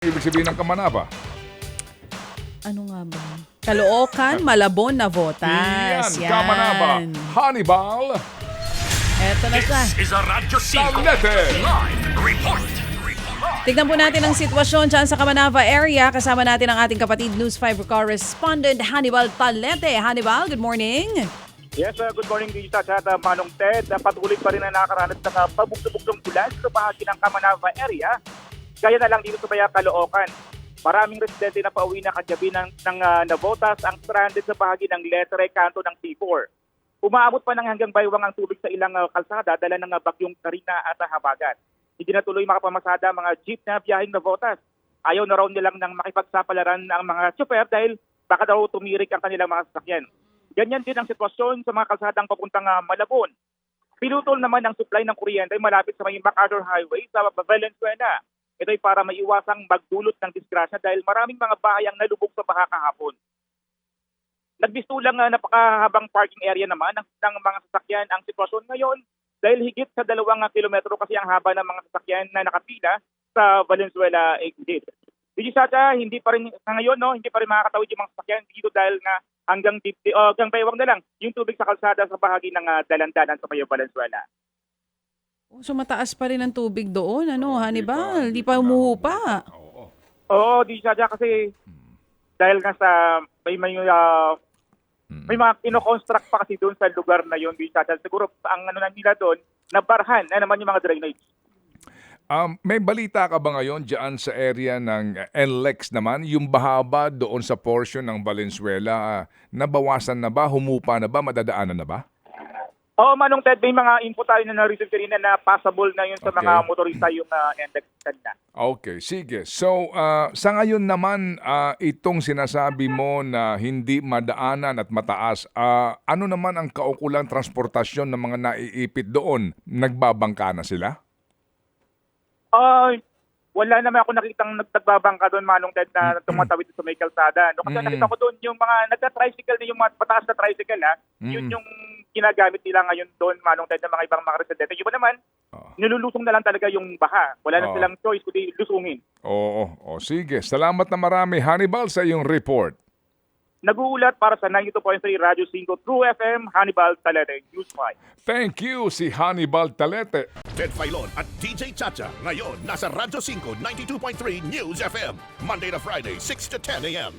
Ibig sabihin ng Kamanaba. Ano nga ba? Caloocan, Malabon, Navotas. Yan, Kamanaba. Hannibal Eto na siya. This is a Radyo 5 Talete. live report. Tignan po natin ang sitwasyon dyan sa Kamanava area. Kasama natin ang ating kapatid News 5 correspondent Hannibal Talete. Hannibal, good morning. Yes, uh, good morning Lisa at uh, Manong Ted. Uh, patuloy pa rin na nakakaranas ng uh, pabugtubugtong ulan sa bahagi ng Kamanava area. Gaya na lang dito sa Baya, Caloocan. Maraming residente na pauwi na kagabi ng, ng uh, Navotas ang stranded sa bahagi ng Letre Kanto ng T4. Umaabot pa ng hanggang baywang ang tubig sa ilang uh, kalsada dala ng uh, bagyong Karina at Habagat. Hindi na tuloy makapamasada mga jeep na biyaheng Navotas. Ayaw na raw nilang nang makipagsapalaran ang mga chauffeur dahil baka daw tumirik ang kanilang mga sasakyan. Ganyan din ang sitwasyon sa mga kalsadang papuntang uh, Malabon. Pinutol naman ang supply ng kuryente malapit sa may MacArthur Highway sa Valenzuela. Ito ay para maiwasang magdulot ng disgrasya dahil maraming mga bahay ang nalubog sa baha kahapon. Nagbistulang uh, napakahabang parking area naman ng, ng mga sasakyan ang sitwasyon ngayon dahil higit sa dalawang kilometro kasi ang haba ng mga sasakyan na nakapila sa Valenzuela exit. Digi Sacha, hindi pa rin sa ngayon no, hindi pa rin makakatawid yung mga sasakyan dito dahil nga hanggang deep, uh, hanggang baywang na lang yung tubig sa kalsada sa bahagi ng uh, dalandanan sa Bayo Valenzuela. Oh, so mataas pa rin ang tubig doon. Ano, Hannibal? Di pa umuhupa. Oo. Oo, Digi Sacha kasi dahil nga sa may may uh, may mga kino-construct pa kasi doon sa lugar na yun, Digi Sacha. Siguro ang ano na nila doon, nabarhan na naman yung mga drainage. Um, may balita ka ba ngayon dyan sa area ng uh, NLEX naman? Yung bahaba doon sa portion ng Valenzuela, ah, nabawasan na ba? Humupa na ba? Madadaanan na ba? Oo, Manong Ted, may mga info tayo na na-receive kanina na possible na yun sa Okay. mga motorista yung uh, index na. Okay, sige. So, ah, sa ngayon naman, ah, itong sinasabi mo na hindi madaanan at mataas, ah, ano naman ang kaukulang transportasyon ng mga naiipit doon? Nagbabangka na sila? Ay, wala naman ako nakitang nagtagbabangka doon, Manong Ted, na tumatawid sa may kalsada. No? Kasi Mm. nakita ko doon yung mga nagka-tricycle na yung mga pataas na tricycle, ha? Yun Mm. yung ginagamit nila ngayon doon, Manong Ted, ng mga ibang mga residente. Yung naman, Oo. nilulusong na lang talaga yung baha. Wala na Oo. silang choice kundi lusungin. Oo, o sige. Salamat na marami, Hannibal, sa iyong report. Nag-uulat para sa 92.3 Radyo 5 True FM, Hannibal Talete, News 5. Thank you, si Hannibal Talete. Ted Filon at DJ Chacha. Ngayon, nasa Radyo 5, 92.3 News FM. Monday to Friday, 6 to 10 a.m.